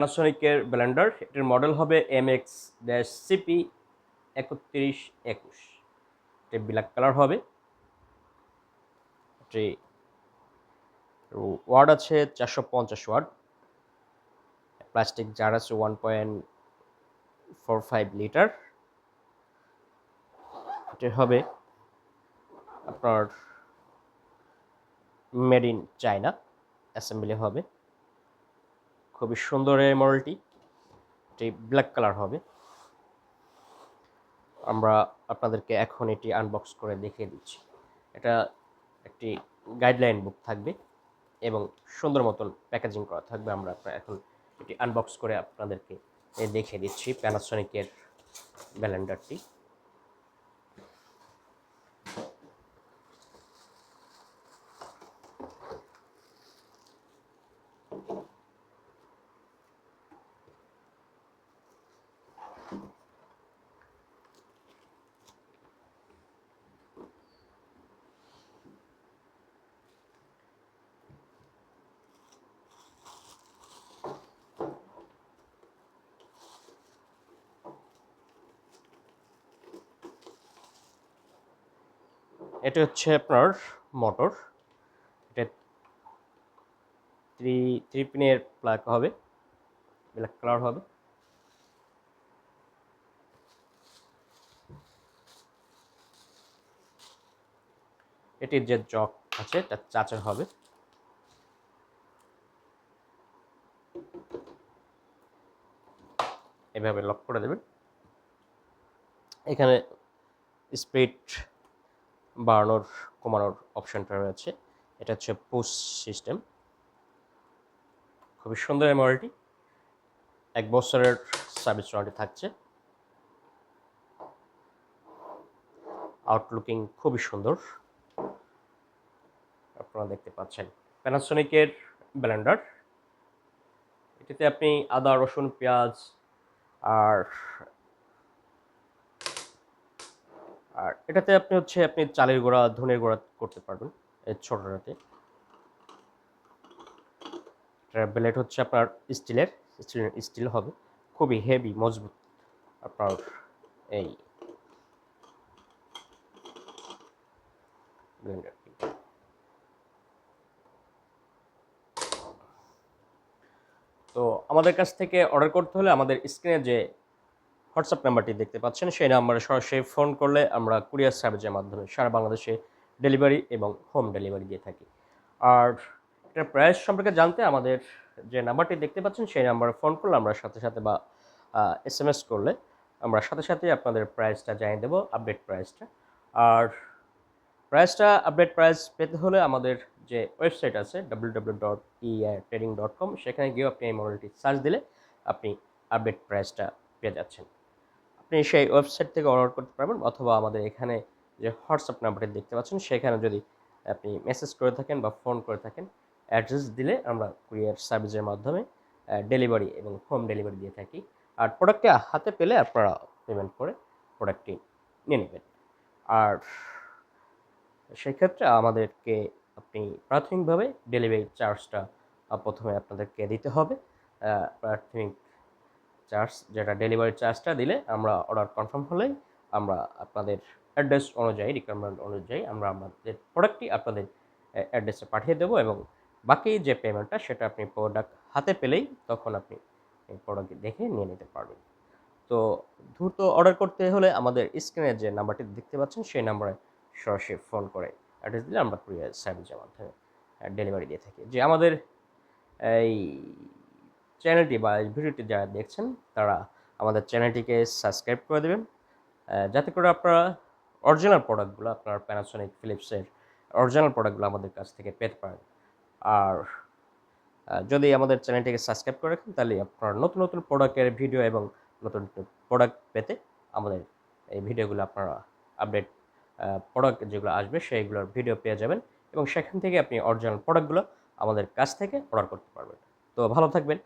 প্যানাসোনিকের blender এটির model হবে M X dash CP একত্রিশ একুশ। এটি ব্ল্যাক কালার হবে। এটি ওয়ার্ড আছে চারশো পঞ্চাশ ওয়ার্ড প্লাস্টিক জার আছে one point four five litre এটি হবে আপনার মেড ইন চায়না অ্যাসেম্বলি হবে। খুবই সুন্দর এই মডেলটি। এটি ব্ল্যাক কালার হবে। আমরা আপনাদেরকে এখন এটি আনবক্স করে দেখিয়ে দিচ্ছি। এটা একটি গাইডলাইন বুক থাকবে এবং সুন্দর মতন প্যাকেজিং করা থাকবে। আমরা এখন এটি আনবক্স করে আপনাদেরকে দেখিয়ে দিচ্ছি প্যানাসনিকের ব্যালেন্ডারটি। এটা হচ্ছে আপনার মোটর। এটা থ্রি থ্রি পিনের প্লাগ হবে। ব্ল্যাক কালার হবে। এটির যে জক আছে, তার চাচার হবে। এভাবে লক করে দেবেন। এখানে স্পিড বাড়ানোর, কমানোর অপশানটা রয়েছে। এটা হচ্ছে পুশ সিস্টেম খুবই সুন্দর এই মডেলটি এক বছরের সার্ভিস ওয়ারেন্টি থাকছে। আউটলুকিং খুবই সুন্দর। আপনারা দেখতে পাচ্ছেন। প্যানাসোনিকের ব্লেন্ডার এটিতে আপনি আদা, রসুন, পেঁয়াজ আর আর এটাতে আপনি হচ্ছে, আপনি চালের গোড়া, ধনের গোড়া করতে পারবেন এই ছোটটাতে ব্লেড হচ্ছে আপনার স্টিলের স্টিল স্টিল হবে। খুবই হেভি মজবুত আপনার এই ব্লেন্ডারটি তো আমাদের কাছ থেকে অর্ডার করতে হলে আমাদের স্ক্রিনে যে হোয়াটসঅ্যাপ নাম্বারটি দেখতে পাচ্ছেন। সেই নাম্বারে সরাসরি ফোন করলে আমরা কুরিয়ার সার্ভিসের মাধ্যমে সারা বাংলাদেশে ডেলিভারি এবং হোম ডেলিভারি দিয়ে থাকি। আর এটার প্রাইস সম্পর্কে জানতে আমাদের যে নাম্বারটি দেখতে পাচ্ছেন, সেই নাম্বারে ফোন করলে আমরা সাথে সাথে বা এস এম এস করলে আমরা সাথে সাথে আপনাদের প্রাইসটা জানিয়ে দেবো, আপডেট প্রাইসটা। আর প্রাইসটা, আপডেট প্রাইস পেতে হলে আমাদের যে ওয়েবসাইট আছে W W dot EI trading dot com সেখানে গিয়েও আপনি এই মডেলটি সার্চ দিলে আপনি আপডেট প্রাইসটা পেয়ে যাচ্ছেন। আপনি সেই ওয়েবসাইট থেকে অর্ডার করতে পারবেন অথবা আমাদের এখানে যে হোয়াটসঅ্যাপ নাম্বারটি দেখতে পাচ্ছেন, সেখানে যদি আপনি মেসেজ করে থাকেন বা ফোন করে থাকেন অ্যাড্রেস দিলে আমরা কুরিয়ার সার্ভিসের মাধ্যমে ডেলিভারি এবং হোম ডেলিভারি দিয়ে থাকি। আর প্রোডাক্টটি হাতে পেলে আপনারা পেমেন্ট করে প্রোডাক্টটি নিয়ে নেবেন। আর সেক্ষেত্রে আমাদেরকে আপনি প্রাথমিকভাবে ডেলিভারি চার্জটা প্রথমে আপনাদেরকে দিতে হবে। প্রাথমিক চার্জ যেটা ডেলিভারি চার্জটা দিলে আমরা অর্ডার কনফার্ম হলেই আমরা আপনাদের অ্যাড্রেস অনুযায়ী রিকোয়ারমেন্ট অনুযায়ী আমরা আমাদের প্রোডাক্টটি আপনাদের অ্যাড্রেসে পাঠিয়ে দেবো এবং বাকি যে পেমেন্টটা সেটা আপনি প্রোডাক্ট হাতে পেলেই তখন আপনি প্রোডাক্ট দেখে নিয়ে নিতে পারবেন। তো দ্রুত অর্ডার করতে হলে আমাদের স্ক্রিনে যে নাম্বারটি দেখতে পাচ্ছেন সেই নাম্বারে সরাসরি ফোন করে অ্যাড্রেস দিলে আমরা কুরিয়ার সার্ভিসের মাধ্যমে ডেলিভারি দিয়ে থাকি। যে আমাদের এই চ্যানেলটি বা এই ভিডিওটি যারা দেখছেন, তারা আমাদের চ্যানেলটিকে সাবস্ক্রাইব করে দেবেন। যাতে করে আপনারা অরিজিনাল প্রোডাক্টগুলো আপনার প্যানাসোনিক ফিলিপসের অরিজিনাল প্রোডাক্টগুলো আমাদের কাছ থেকে পেতে পারেন। আর যদি আমাদের চ্যানেলটিকে সাবস্ক্রাইব করে রাখেন, তাহলে আপনার নতুন নতুন প্রোডাক্টের ভিডিও এবং নতুন নতুন প্রোডাক্ট পেতে আমাদের এই ভিডিওগুলো আপনারা আপডেট প্রোডাক্ট যেগুলো আসবে, সেইগুলোর ভিডিও পেয়ে যাবেন এবং সেখান থেকে আপনি অরিজিনাল প্রোডাক্টগুলো আমাদের কাছ থেকে অর্ডার করতে পারবেন। তো ভালো থাকবেন।